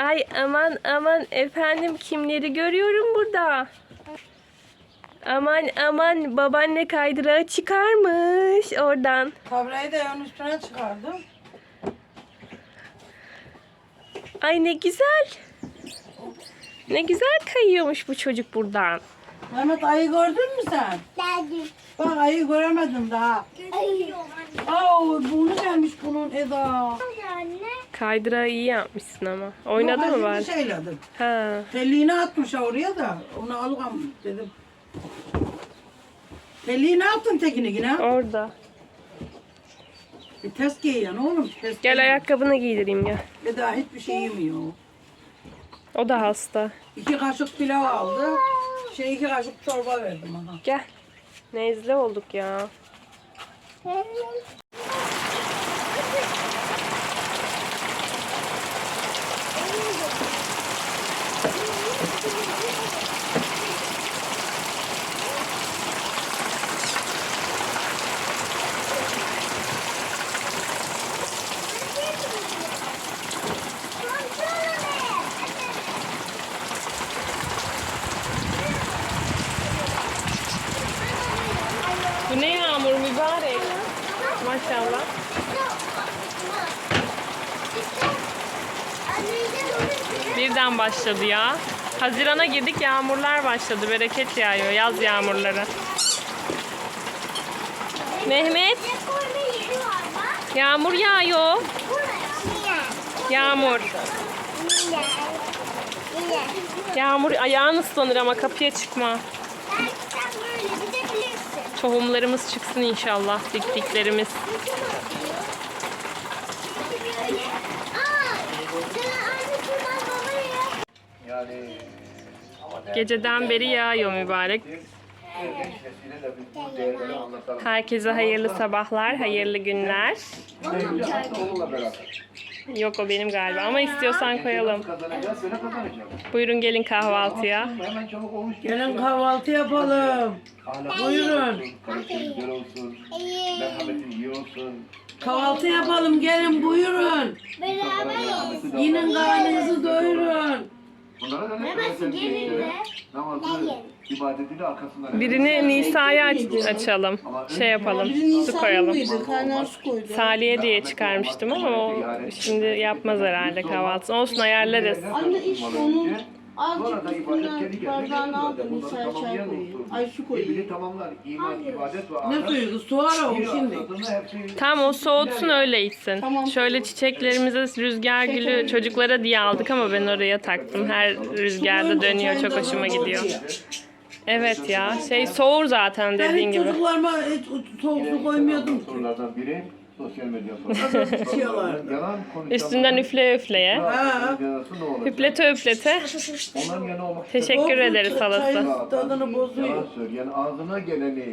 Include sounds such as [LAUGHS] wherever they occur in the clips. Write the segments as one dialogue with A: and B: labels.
A: Ay aman aman efendim kimleri görüyorum burada. Aman aman babaanne kaydırağı çıkarmış oradan.
B: Kabrayı da yan üstüne çıkardım.
A: Ay ne güzel. Ne güzel kayıyormuş bu çocuk buradan.
B: Mehmet ayı gördün mü sen?
C: Geldim.
B: Bak ayı göremedim daha.
C: Ay.
B: Aa bunu gelmiş bunun Eda.
C: Anne.
A: Kaydırağı iyi yapmışsın ama. Oynadı
B: Yok,
A: mı var?
B: bir şeyledim.
A: Ha.
B: Telliğini atmış oraya da onu alıyorum dedim. Telliği ne yaptın tekini yine?
A: Orada.
B: Bir test giy yani oğlum. Test
A: Gel
B: giy.
A: ayakkabını giydireyim gel.
B: Eda hiçbir şey yemiyor.
A: O da hasta.
B: İki kaşık pilav aldı. Şey iki kaşık çorba verdim ona.
A: Gel. Nezle olduk ya. Bu ne yağmur mübarek. Maşallah. Birden başladı ya. Hazirana girdik yağmurlar başladı. Bereket yağıyor. Yaz yağmurları. Mehmet yağmur yağıyor. Yağmur. Yağmur ayağın ıslanır ama kapıya çıkma. Tohumlarımız çıksın inşallah. Diktiklerimiz. Geceden beri yağıyor mübarek. Herkese hayırlı sabahlar, hayırlı günler. Yok o benim galiba ama istiyorsan koyalım. Buyurun gelin kahvaltıya.
B: Gelin kahvaltı yapalım. Buyurun. Kahvaltı yapalım gelin buyurun.
C: Beraber
B: Yinin karnınızı doyurun.
D: Bunlara da ne kadar namazı, ibadetiyle arkasından.
A: Birini Nisa'ya aç- açalım. Şey yapalım. Su koyalım.
B: Kaynar su koydu.
A: Saliye diye çıkarmıştım ama o şimdi yapmaz herhalde kahvaltısını. Olsun ayarlarız.
E: Anne iş onun Azıcık
D: ibadet
E: üstüne
D: kendi kendine. Bunları
E: Nisa çay
D: tamamlayan
E: koyayım. Ay su
D: Birbirini
E: koyayım.
D: tamamlar. İman, ibadet ve
B: Ne
D: ahlak.
B: suyu? Su var o şimdi.
A: Tam o soğutsun öyle içsin.
E: Tamam.
A: Şöyle çiçeklerimize rüzgar gülü çocuklara diye aldık ama ben oraya taktım. Her rüzgarda dönüyor çok hoşuma gidiyor. Evet ya şey soğur zaten
B: Ben
A: dediğin
B: hiç
A: gibi.
B: çocuklarıma hiç soğuk su koymuyordum ki.
D: Sorulardan biri sosyal medya [LAUGHS] soruları. Yalan konuşan-
A: Üstünden üfle üfleye.
B: Ha.
D: Cezası ne olacak?
A: Üflete üflete.
D: Onların yanı olmak
A: Teşekkür ederiz halası.
B: Tadını bozuyor.
D: Yalan söyleyen, ağzına geleni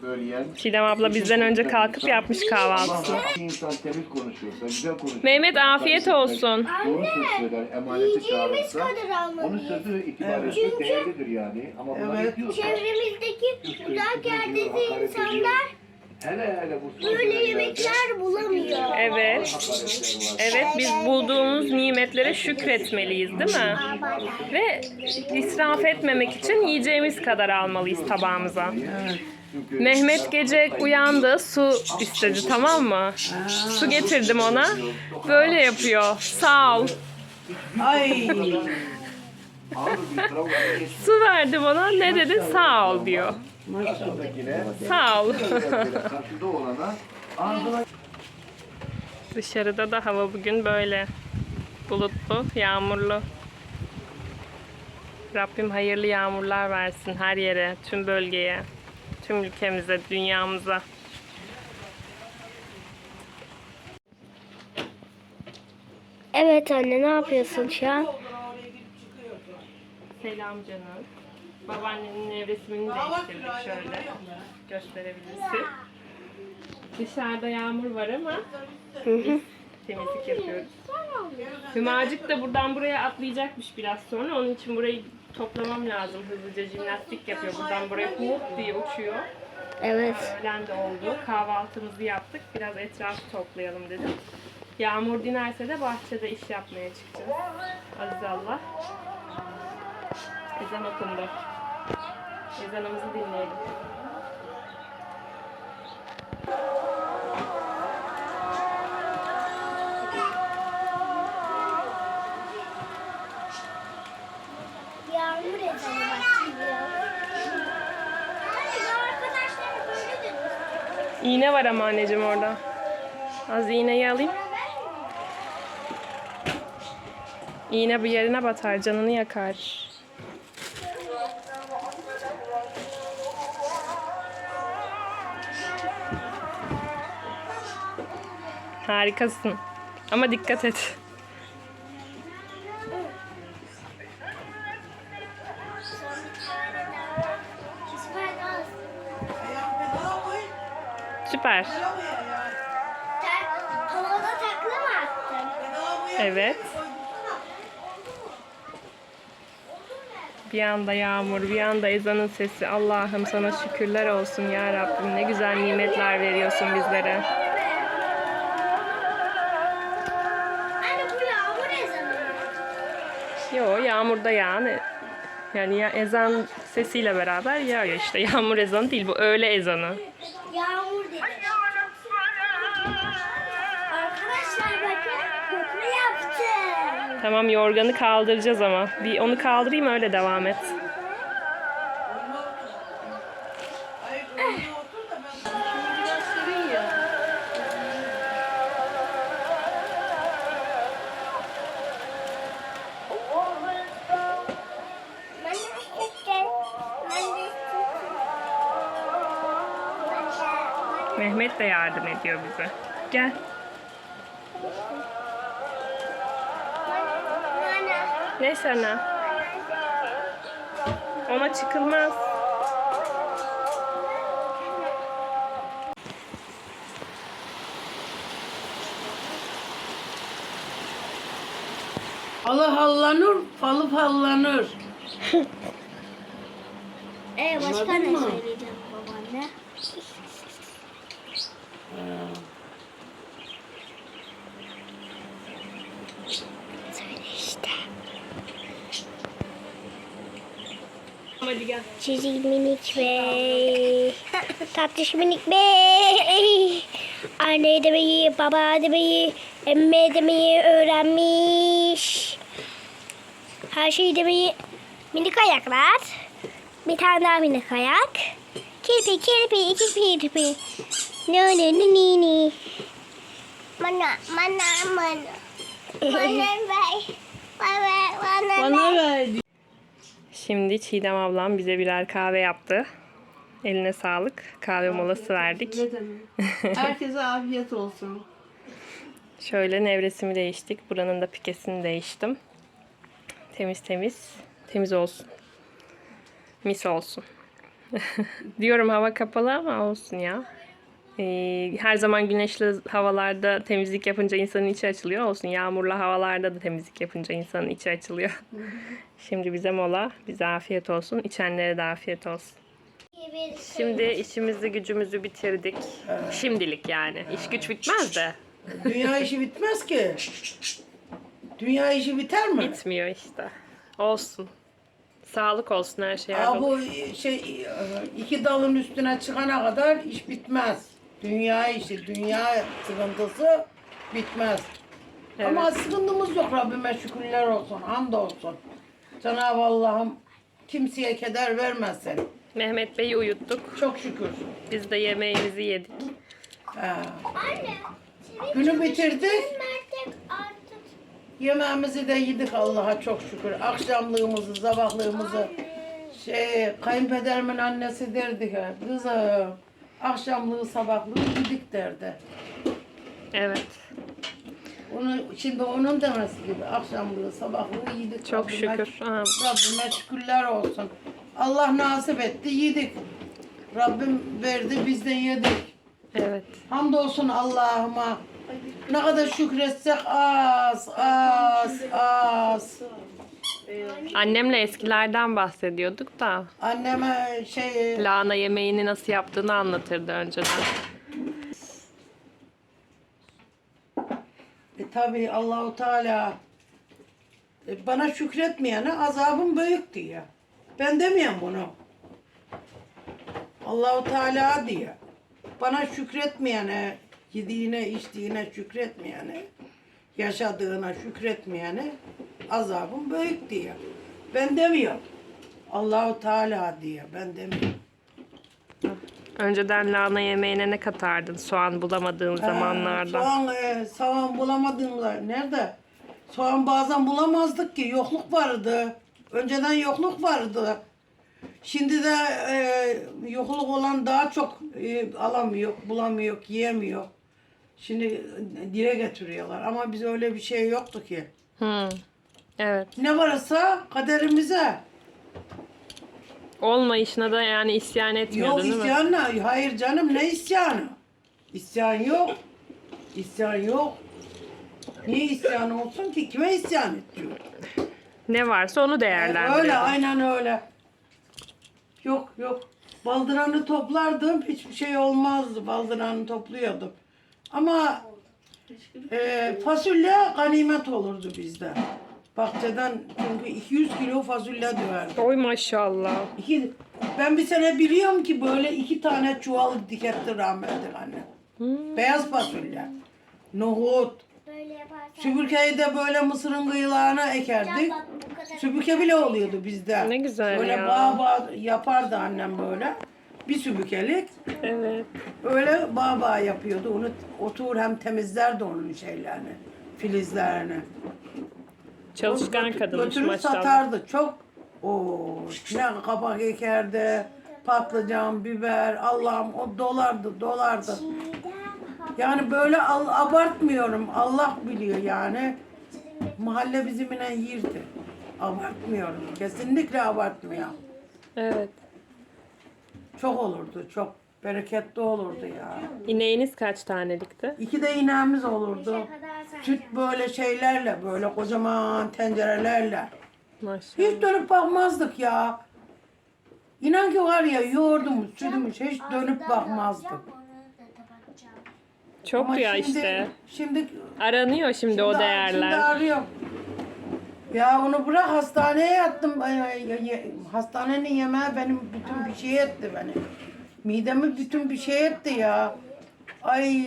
D: söyleyen.
A: Çiğdem abla bizden önce kalkıp yapmış kahvaltısını.
D: Allah insan temiz konuşuyorsa, güzel konuşuyorsa.
A: Mehmet, afiyet olsun.
D: Doğru söz söyler, emaneti
C: Yiyeceğimiz
D: çağırırsa.
C: kadar
D: Onun
C: almalıyız.
D: sözü itibariyle değerlidir yani. Ama buna
B: Evet.
D: gidiyorsa.
C: Çevremizdeki uzak yerdeki insanlar
D: Hele hele bu
C: böyle yemekler bulamıyor.
A: Evet. Evet biz bulduğumuz nimetlere şükretmeliyiz değil mi? Ve israf etmemek için yiyeceğimiz kadar almalıyız tabağımıza.
D: Çünkü
A: Mehmet gece uyandı su istedi tamam mı? Su getirdim ona. Böyle yapıyor. Sağ ol.
B: Ay.
A: Su verdim ona. Ne dedi? Sağ ol diyor. Sağ ol.
D: karşıda olana ağzına
A: Dışarıda da hava bugün böyle. Bulutlu, yağmurlu. Rabbim hayırlı yağmurlar versin her yere, tüm bölgeye, tüm ülkemize, dünyamıza.
C: Evet anne ne yapıyorsun şu an?
A: Selam canım. Babaannenin nevresimini değiştirdik şöyle. Gösterebilirsin. Dışarıda yağmur var ama biz temizlik yapıyoruz. Hümacık da buradan buraya atlayacakmış biraz sonra. Onun için burayı toplamam lazım. Hızlıca jimnastik yapıyor. Buradan buraya hop diye uçuyor.
C: Evet.
A: Öğlen de oldu. Kahvaltımızı yaptık. Biraz etrafı toplayalım dedim. Yağmur dinerse de bahçede iş yapmaya çıkacağız. Aziz Allah. Ezan okundu. Ezanımızı dinleyelim.
C: Yağmur ezanı başlıyor.
A: İğne var ama anneciğim orada. Az iğneyi alayım. İğne bir yerine batar, canını yakar. Harikasın. Ama dikkat et.
C: Süper havada takla mı attın?
A: Evet. Bir anda yağmur, bir anda ezanın sesi. Allah'ım sana şükürler olsun ya Rabbim. Ne güzel nimetler veriyorsun bizlere. Yağmurda yağan yani ya ezan sesiyle beraber yağıyor işte. [LAUGHS] Yağmur ezanı değil bu öğle ezanı.
C: Yağmur dedi. Arkadaşlar bakın köprü yaptım.
A: Tamam yorganı kaldıracağız ama. Bir onu kaldırayım öyle devam et. Mehmet de yardım ediyor bize. Gel.
C: Nana.
A: Ne sana? Ona çıkılmaz.
B: Allah hallanır, falı fallanır. [LAUGHS]
C: Ee, başka ne
B: mı?
C: Çizik minik bey. [LAUGHS] Tatlış minik bey. Anne demeyi, baba demeyi, emme demeyi öğrenmiş. Her şeyi demeyi minik ayaklar. Bir tane daha minik ayak. Kirpi kirpi iki kirpi. No no no ni ni. Mana mana mana. [LAUGHS] Mana bana Bana
B: verdi.
A: Şimdi Çiğdem ablam bize birer kahve yaptı. Eline sağlık. Kahve molası verdik.
B: Ne demek? [LAUGHS] Herkese afiyet olsun.
A: Şöyle nevresimi değiştik. Buranın da pikesini değiştim. Temiz temiz. Temiz olsun. Mis olsun. [LAUGHS] Diyorum hava kapalı ama olsun ya. Ee, her zaman güneşli havalarda temizlik yapınca insanın içi açılıyor. Olsun yağmurlu havalarda da temizlik yapınca insanın içi açılıyor. [LAUGHS] Şimdi bize mola. Bize afiyet olsun. İçenlere de afiyet olsun. Şimdi işimizi gücümüzü bitirdik. Şimdilik yani. İş güç bitmez de.
B: Dünya işi bitmez ki. Dünya işi biter mi?
A: Bitmiyor işte. Olsun. Sağlık olsun her şeye.
B: Aa, bu şey iki dalın üstüne çıkana kadar iş bitmez. Dünya işi, dünya sıkıntısı bitmez.
A: Evet.
B: Ama sıkıntımız yok Rabbime şükürler olsun, hamdolsun. Cenab-ı Allah'ım kimseye keder vermesin.
A: Mehmet Bey'i uyuttuk.
B: Çok şükür.
A: Biz de yemeğimizi yedik.
B: Ha.
C: Anne.
B: Günü bitirdik. Yemeğimizi de yedik Allah'a çok şükür. Akşamlığımızı, sabahlığımızı. Şey, kayınpederimin annesi derdi ki, kızım akşamlığı sabahlığı yedik derdi.
A: Evet.
B: Onu, şimdi onun demesi gibi akşamlığı sabahlığı yedik.
A: Çok
B: Rabbime-
A: şükür. Aha.
B: Rabbime şükürler olsun. Allah nasip etti yedik. Rabbim verdi biz de yedik.
A: Evet.
B: Hamdolsun Allah'ıma. Ne kadar şükretsek az, az, az.
A: Annemle eskilerden bahsediyorduk da
B: Anneme şey
A: lahana yemeğini nasıl yaptığını anlatırdı önceden.
B: tabii Allahu Teala e, bana şükretmeyene azabım büyük diyor. Ben demiyorum bunu. Allahu Teala diyor. Bana şükretmeyene, yediğine, içtiğine şükretmeyene, yaşadığına şükretmeyene azabım büyük diyor. Ben demiyorum. Allahu Teala diyor. Ben demiyorum.
A: Önceden lahana yemeğine ne katardın soğan bulamadığın zamanlarda?
B: Soğan, e, soğan bulamadığımda nerede? Soğan bazen bulamazdık ki yokluk vardı. Önceden yokluk vardı. Şimdi de e, yokluk olan daha çok e, alamıyor, bulamıyor, yiyemiyor. Şimdi dile getiriyorlar ama biz öyle bir şey yoktu ki.
A: Hı. Evet.
B: Ne varsa kaderimize.
A: Olmayışına da yani isyan etmiyordun
B: Yok
A: değil mi?
B: isyan ne? Hayır canım ne isyanı? İsyan yok. İsyan yok. Niye isyan olsun ki? Kime isyan ediyor?
A: Ne varsa onu değerlendiriyordun.
B: Öyle aynen öyle. Yok yok. Baldıranı toplardım. Hiçbir şey olmazdı. Baldıranı topluyordum. Ama e, fasulye ganimet olurdu bizde. Bahçeden çünkü 200 kilo fasulye döverdi.
A: Oy maşallah.
B: İki, ben bir sene biliyorum ki böyle iki tane çuval diketti rahmetli anne. Beyaz fasulye, nohut.
C: Böyle.
B: Süpürgeyi de böyle mısırın kıyılarına ekerdik. Süpürge bile oluyordu bizde.
A: Ne güzel
B: böyle
A: ya.
B: bağ bağ yapardı annem böyle. Bir süpürgelik.
A: Evet.
B: Öyle bağ bağ yapıyordu. Onu otur hem temizlerdi onun şeylerini, filizlerini.
A: Çalışkan
B: Götür-
A: kadınmış
B: Götürüp
A: maşallah.
B: satardı. Çok o ne kabak ekerdi, patlıcan, biber, Allah'ım o dolardı, dolardı. Yani böyle al, abartmıyorum. Allah biliyor yani. Mahalle bizimle yirdi. Abartmıyorum. Kesinlikle abartmıyorum.
A: Evet.
B: Çok olurdu, çok bereketli olurdu ya.
A: İneğiniz kaç tanelikti?
B: İki de ineğimiz olurdu. Süt böyle şeylerle, böyle kocaman tencerelerle.
A: Maşallah.
B: Hiç dönüp bakmazdık ya. İnan ki var ya yoğurdumuz, sütümüz hiç dönüp bakmazdık.
A: Çok
B: Ama
A: ya
B: şimdi,
A: işte.
B: Şimdi,
A: Aranıyor şimdi, o
B: şimdi-
A: değerler.
B: Şimdi arıyorum. Ya onu bırak hastaneye yattım. Hastanenin yemeği benim bütün bir şey etti beni. Midemi bütün bir şey etti ya. Ay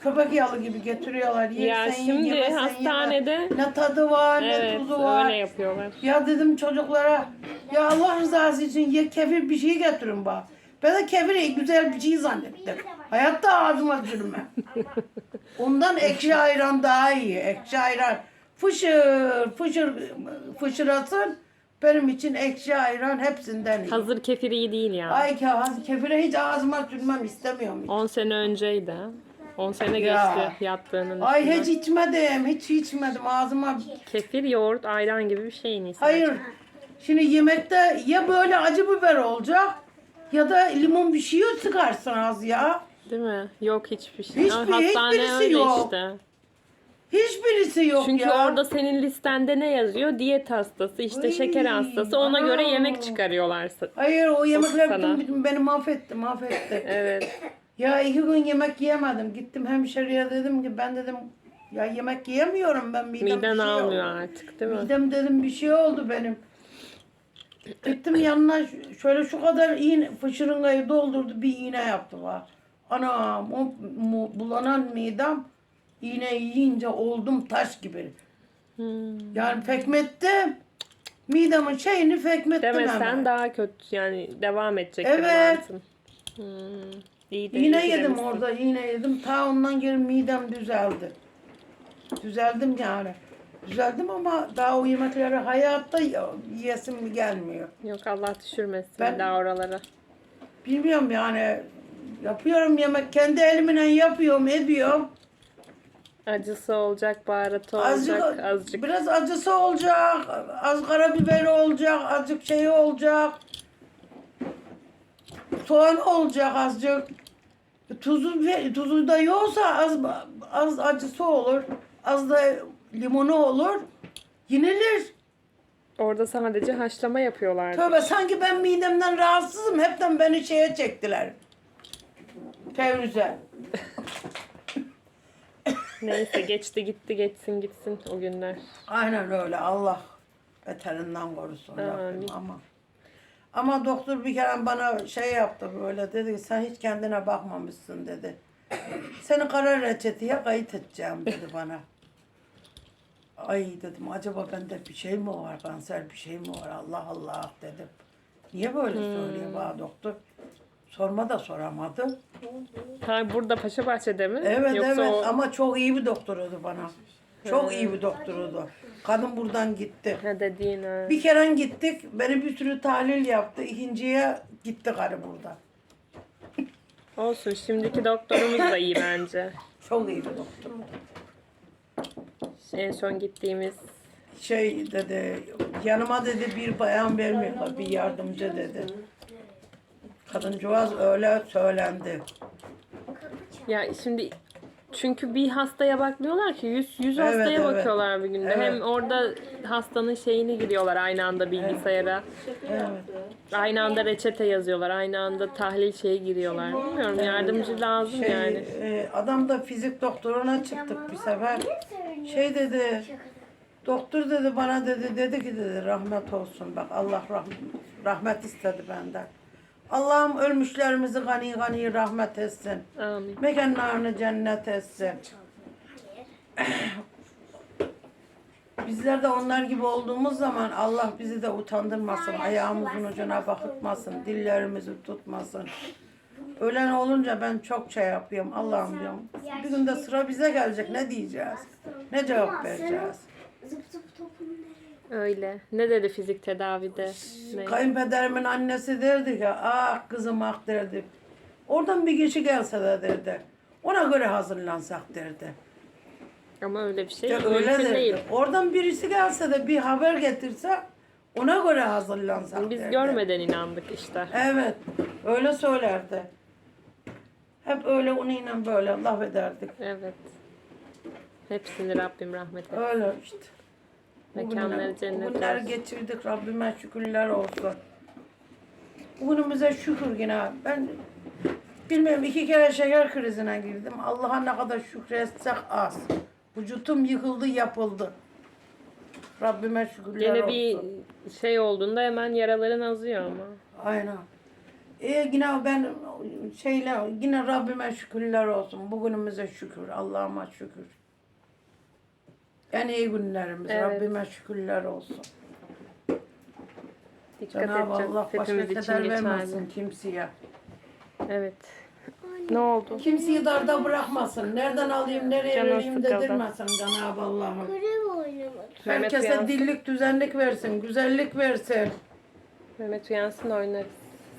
B: köpek yalı gibi getiriyorlar.
A: Ya
B: Yersen ye,
A: şimdi
B: yemezsen
A: hastanede-
B: yeme. ne tadı var ne
A: Evet,
B: tuzu var.
A: öyle yapıyorlar.
B: Ya dedim çocuklara ya Allah rızası için ye kefir bir şey getirin bana. Ben de kefiri güzel bir şey zannettim. Hayatta ağzıma sürme. [LAUGHS] Ondan ekşi ayran daha iyi. Ekşi ayran fışır fışır fışırasın. Benim için ekşi ayran hepsinden iyi.
A: Hazır kefir iyi değil ya.
B: Ay ke- kefire hiç ağzıma sürmem istemiyorum. hiç.
A: 10 sene önceydi. 10 sene
B: Ya.
A: geçti yattığının
B: Ay
A: üstüne.
B: hiç içmedim. Hiç içmedim ağzıma.
A: Kefir, yoğurt, ayran gibi bir şey Nisa.
B: Hayır. Şimdi yemekte ya böyle acı biber olacak ya da limon bir şey sıkarsın az ya.
A: Değil mi? Yok hiçbir şey.
B: Hiçbir-
A: Hastane
B: hiçbirisi
A: öyle
B: yok.
A: işte.
B: Hiçbirisi yok
A: Çünkü
B: ya.
A: orada senin listende ne yazıyor? Diyet hastası, işte
B: Ay,
A: şeker hastası. Ona göre
B: ana.
A: yemek çıkarıyorlar.
B: Hayır o yemekler
A: sana.
B: bütün, bütün beni mahvetti mahvetti.
A: Evet.
B: ya iki gün yemek yiyemedim. Gittim hemşeriye dedim ki ben dedim ya yemek yiyemiyorum ben midem
A: Miden
B: şey
A: almıyor
B: oldu.
A: artık değil mi?
B: Midem dedim bir şey oldu benim. Gittim yanına şöyle şu kadar iğne, fışırıngayı doldurdu bir iğne yaptı var. Anam o mu- bulanan midem iğne yiyince oldum taş gibi.
A: Hmm.
B: Yani fekmettim. Midemin şeyini fekmettim
A: Demesen
B: hemen.
A: daha kötü yani devam edecek
B: Evet.
A: Hmm. İyi de
B: İğne
A: iyi
B: yedim
A: demişsin.
B: orada, iğne yedim. Ta ondan geri midem düzeldi. Düzeldim yani. Düzeldim ama daha o yemekleri hayatta yiyesim gelmiyor.
A: Yok Allah düşürmesin
B: Ben-
A: daha oralara.
B: Bilmiyorum yani. Yapıyorum yemek. Kendi elimle yapıyorum, ediyorum.
A: Acısı olacak, baharatı
B: Azıcık,
A: olacak, azıcık.
B: biraz acısı olacak, az karabiberi olacak, azıcık şeyi olacak. Soğan olacak azıcık. Tuzu tuzu da yoksa az az acısı olur. Az da limonu olur. Yenilir.
A: Orada sadece haşlama yapıyorlar.
B: Tövbe sanki ben midemden rahatsızım. Hepten beni şeye çektiler. Fevrize. [LAUGHS]
A: Neyse geçti gitti geçsin gitsin o günler.
B: Aynen öyle. Allah beterinden korusun
A: Amin.
B: Ama. Ama doktor bir kere bana şey yaptı böyle dedi ki sen hiç kendine bakmamışsın dedi. Seni kara reçeteye kayıt edeceğim dedi bana. Ay dedim acaba bende bir şey mi var kanser bir şey mi var Allah Allah dedim. Niye böyle söylüyor bana doktor? Sorma da soramadı.
A: Ha burada Paşabahçe'de mi?
B: Evet
A: Yoksa
B: evet
A: o...
B: ama çok iyi bir doktoruydu bana. Çok iyi bir doktoruydu. Kadın buradan gitti.
A: Ha dediğin ha.
B: Bir kere gittik, beni bir sürü tahlil yaptı. İkinciye gitti karı burada.
A: Olsun şimdiki doktorumuz da iyi bence. [LAUGHS]
B: Çok iyi bir doktor.
A: En son gittiğimiz
B: Şey dedi, yanıma dedi bir bayan vermiyorlar, bir yardımcı dedi. Kadıncağız öyle söylendi.
A: Ya şimdi çünkü bir hastaya bakmıyorlar ki 100 100
B: Evet,
A: hastaya
B: evet.
A: bakıyorlar bir günde.
B: Evet.
A: Hem orada hastanın şeyini giriyorlar aynı anda bilgisayara.
B: Evet.
A: Aynı anda reçete yazıyorlar. Aynı anda tahlil şeyi giriyorlar. Bilmiyorum yardımcı lazım
B: Şey,
A: yani.
B: e, adam da fizik doktoruna çıktık bir sefer. Şey dedi, doktor dedi bana dedi, dedi ki dedi rahmet olsun. Bak Allah rahmet, rahmet istedi benden. Allah'ım ölmüşlerimizi gani gani rahmet etsin.
A: Amin.
B: Mekanlarını cennet etsin. [CLEARS THROAT] Bizler de onlar gibi olduğumuz zaman Allah bizi de utandırmasın, ayağımızın ucuna bakıtmasın, dillerimizi tutmasın. Ölen olunca ben çok şey yapıyorum, Allah'ım diyorum. Bir gün de sıra bize gelecek, ne diyeceğiz? Ne cevap vereceğiz?
C: Zıp zıp topunu
A: Öyle. Ne dedi fizik tedavide? Ne?
B: Kayınpederimin annesi derdi ki, ah kızım ah derdi. Oradan bir kişi gelse de derdi. Ona göre hazırlansak derdi.
A: Ama öyle bir şey
B: Ya öyle
A: mümkün
B: derdi.
A: değil.
B: Oradan birisi gelse de bir haber getirse ona göre hazırlansak
A: Biz
B: derdi.
A: görmeden inandık işte.
B: Evet, öyle söylerdi. Hep öyle onunla böyle laf ederdik.
A: Evet. Hepsini Rabbim rahmet etsin.
B: Öyle işte.
A: Mekanları cennet
B: Bugünleri
A: olsun.
B: geçirdik Rabbime şükürler olsun. Bugünümüze şükür yine. Ben bilmiyorum iki kere şeker krizine girdim. Allah'a ne kadar şükretsek az. Vücudum yıkıldı yapıldı. Rabbime şükürler
A: Gene
B: olsun.
A: bir şey olduğunda hemen yaraların azıyor ama.
B: Aynen. E yine ben şeyle yine Rabbime şükürler olsun. Bugünümüze şükür. Allah'ıma şükür. En iyi günlerimiz.
A: Evet.
B: Rabbime şükürler olsun.
A: Dikkat
B: Cenab-ı. Allah başka keder vermesin kimseye.
A: Evet. Ne oldu?
B: Kimseyi darda bırakmasın. Nereden alayım, nereye
A: Canı
B: vereyim dedirmesin Cenab-ı Allah'ım. Herkese dillik, düzenlik versin, güzellik versin.
A: Mehmet uyansın oynarız.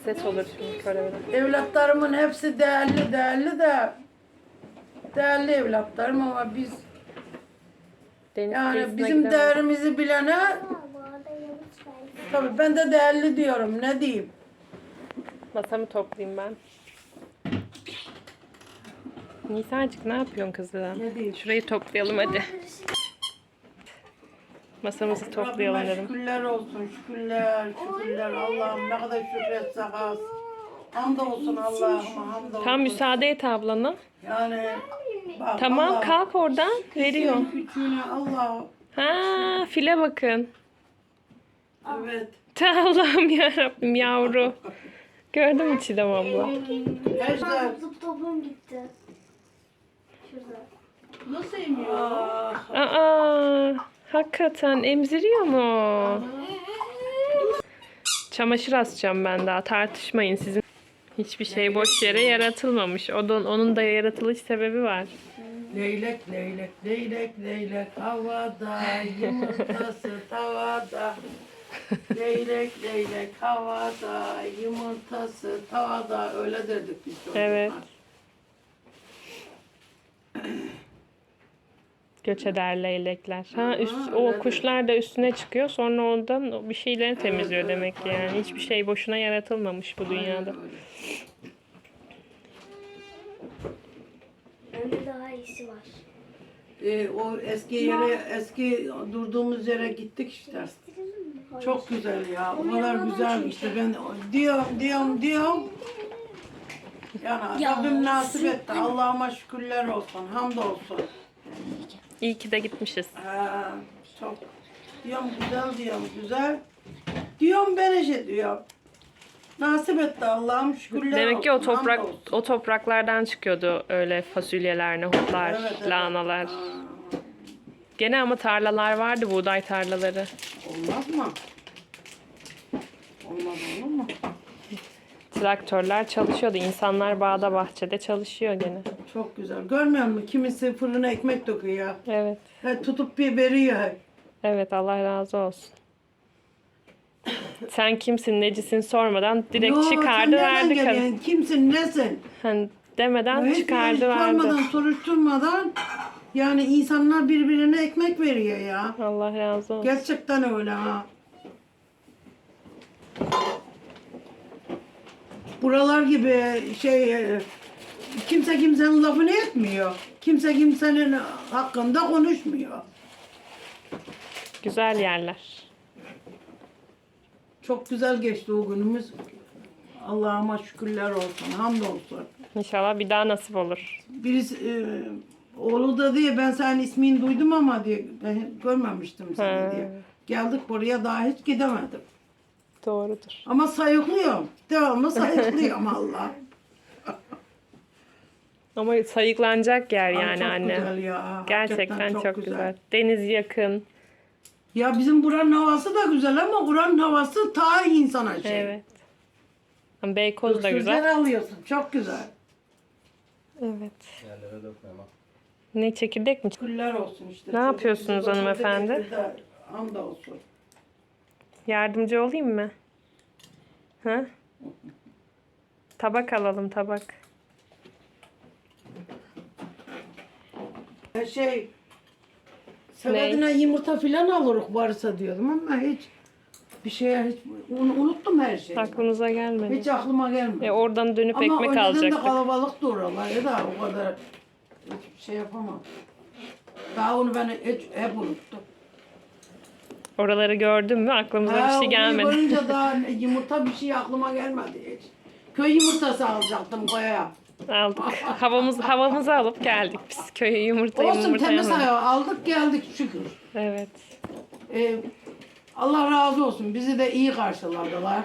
A: Ses olur şimdi.
B: Evlatlarımın hepsi değerli, değerli de değerli evlatlarım ama biz
A: Deniz
B: yani
A: kıyısına
B: bizim değerimizi bilene
C: verdim.
B: tabii ben de değerli diyorum ne diyeyim.
A: Masamı toplayayım ben. Nisa'cık ne yapıyorsun kızım?
B: Ne diyeyim?
A: Şurayı toplayalım hadi. Masamızı toplayalım
B: Rabbime
A: dedim.
B: şükürler olsun, şükürler, şükürler. Allah'ım ne kadar şükretsek az. Hamdolsun Allah'ıma, hamdolsun.
A: Tam müsaade et ablana.
B: Yani bak,
A: Tamam
B: Allah,
A: kalk oradan. Veriyor.
B: Küçüğüne Allah.
A: Ha file bakın.
B: Evet.
A: Ta Allah'ım ya Rabbim yavru. Gördün mü Çiğdem abla?
B: Ejder.
C: Zıp topum gitti. Şurada.
B: Nasıl emiyor? Ah,
A: Aa, hakikaten emziriyor mu? Çamaşır asacağım ben daha tartışmayın sizin. Hiçbir şey boş yere yaratılmamış. O da, onun da yaratılış sebebi var.
B: leylek, leylek, leylek, leylek havada, [LAUGHS] yumurtası tavada. Leylek, leylek havada, yumurtası tavada. Öyle derdik biz çocuklar.
A: Evet. [CLEARS THROAT] Göç eder leylekler. Ha, üst, o kuşlar da üstüne çıkıyor. Sonra ondan bir şeyleri temizliyor demek ki yani. Hiçbir şey boşuna yaratılmamış bu dünyada.
C: Bende daha iyisi var.
B: Ee, o eski yere, eski durduğumuz yere gittik işte. Çok güzel ya. O kadar güzel işte ben diyorum diyorum diyorum. Yani Rabbim nasip etti. Allah'ıma şükürler olsun. Hamdolsun.
A: İyi ki de gitmişiz.
B: Ha, çok diyorum güzel diyorum güzel. Diyorum beleşe diyorum. Nasip etti Allah'ım şükürler
A: Demek ki o
B: olsun,
A: toprak
B: hamdolsun.
A: o topraklardan çıkıyordu öyle fasulyeler, nohutlar,
B: Evet, evet.
A: lahanalar.
B: Ha,
A: Gene ama tarlalar vardı, buğday tarlaları.
B: olmaz mı? Olmaz olur mu?
A: Traktörler çalışıyordu. İnsanlar bağda bahçede çalışıyor gene.
B: Çok güzel. Görmüyor musun? Kimisi fırına ekmek döküyor.
A: Evet.
B: Ha, tutup bir veriyor.
A: Evet Allah razı olsun. Sen kimsin, necisin sormadan direkt
B: Yo, sen
A: çıkardı
B: nereden
A: verdi kadın.
B: geliyorsun? Kimsin, nesin?
A: Hani demeden
B: Hiç-
A: çıkardı
B: hiç
A: verdi.
B: sormadan, soruşturmadan yani insanlar birbirine ekmek veriyor ya.
A: Allah razı olsun.
B: Gerçekten öyle ha. Buralar gibi şey e, kimse kimsenin lafını etmiyor. Kimse kimsenin hakkında konuşmuyor.
A: Güzel yerler.
B: Çok güzel geçti o günümüz. Allah'ıma şükürler olsun, hamdolsun.
A: İnşallah bir daha nasip olur.
B: Birisi e, oğlu da diye ben senin ismini duydum ama diye ben görmemiştim seni
A: He.
B: diye. Geldik buraya daha hiç gidemedim.
A: Doğrudur.
B: Ama sayıklıyorum. Devamlı sayıklıyorum Allah. [LAUGHS]
A: Ama sayıklanacak yer
B: Ay,
A: yani
B: çok
A: anne.
B: güzel ya.
A: Gerçekten çok, güzel. Deniz yakın.
B: Ya bizim buranın havası da güzel ama buranın havası ta insana şey.
A: Evet. Ama Beykoz da güzel.
B: Öksürükler alıyorsun. Çok güzel.
A: Evet. Ne çekirdek mi?
B: Şükürler olsun işte.
A: Ne yapıyorsunuz hanımefendi?
B: çocuk da Hamdolsun.
A: Yardımcı olayım mı? Ha? Tabak alalım tabak.
B: E, Şey Sebebine yumurta filan alırız varsa diyordum ama hiç bir şeye hiç un- unuttum her şeyi.
A: Aklınıza gelmedi.
B: Hiç aklıma gelmedi.
A: E oradan dönüp
B: ama
A: ekmek
B: önceden de
A: alacaktık.
B: kalabalıktı oralar da o kadar hiçbir şey yapamam. Daha onu ben hiç, hep unuttum.
A: Oraları gördün mü aklımıza bir şey gelmedi.
B: görünce [LAUGHS] daha yumurta bir şey aklıma gelmedi hiç. Köy yumurtası alacaktım koyaya.
A: Aldık. [LAUGHS] Havamız, havamızı alıp geldik biz. Köye yumurta
B: Olsun
A: yumurta
B: temiz
A: yemedik.
B: hava aldık geldik şükür.
A: Evet.
B: Ee, Allah razı olsun bizi de iyi karşıladılar.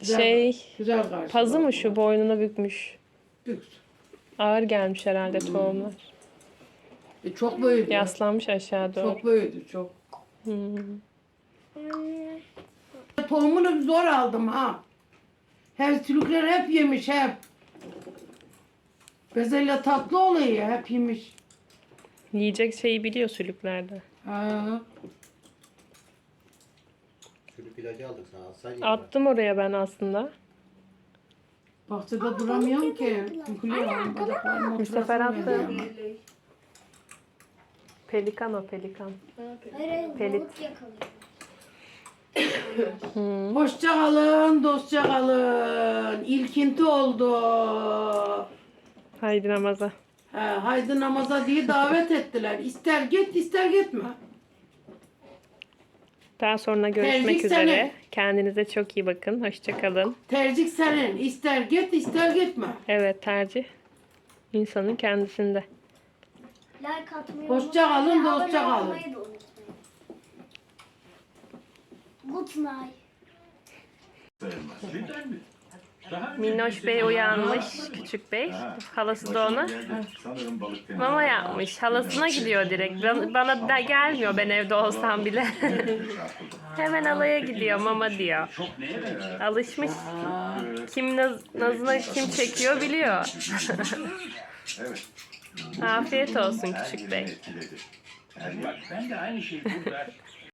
B: Güzel-
A: Şey
B: Güzel karşıladılar.
A: pazı mı şu boynuna bükmüş.
B: Büyük.
A: Ağır gelmiş herhalde tohumlar.
B: E, çok büyüdü.
A: Yaslanmış aşağı doğru.
B: Çok büyüdü çok.
A: Hmm.
B: Tohumunu zor aldım ha. Her sülükler hep yemiş hep. Bezelye tatlı oluyor ya hep yemiş.
A: Yiyecek şeyi biliyor sülüklerde.
B: Ha.
E: Çürük ilacı aldık sana alsaydın.
A: Attım oraya ben aslında.
B: Bahçede duramıyorum ki. Bükülüyorum. Bacaklarım
A: Bir sefer
B: oturasım
A: attım. Pelikan o pelikan.
C: Hayır,
A: Pelit.
C: balık yakalıyor.
B: Hoşça kalın, dostça kalın. İlkinti oldu.
A: Haydi namaza.
B: Ha, haydi namaza diye davet ettiler. İster git, ister gitme.
A: Daha sonra görüşmek
B: Tercih
A: üzere.
B: senin.
A: Kendinize çok iyi bakın. Hoşçakalın.
B: Tercih senin. İster git, ister gitme.
A: Evet tercih insanın kendisinde.
C: Like atmayı
B: Hoşça kalın,
C: unutmayın,
B: dostça
C: abone
B: kalın.
C: olmayı da unutmayın. Good night.
A: Minnoş Bey uyanmış. Küçük Bey. Halası da ona
D: Sanırım balık deniyor.
A: mama yapmış. Halasına gidiyor direkt. Bana, bana da gelmiyor ben evde olsam bile. [LAUGHS] Hemen alaya gidiyor mama diyor. Alışmış. Kim naz, nazına kim çekiyor biliyor. [LAUGHS]
D: Evet.
A: Afiyet olsun küçük bey.
F: Bak ben de aynı şeyi burada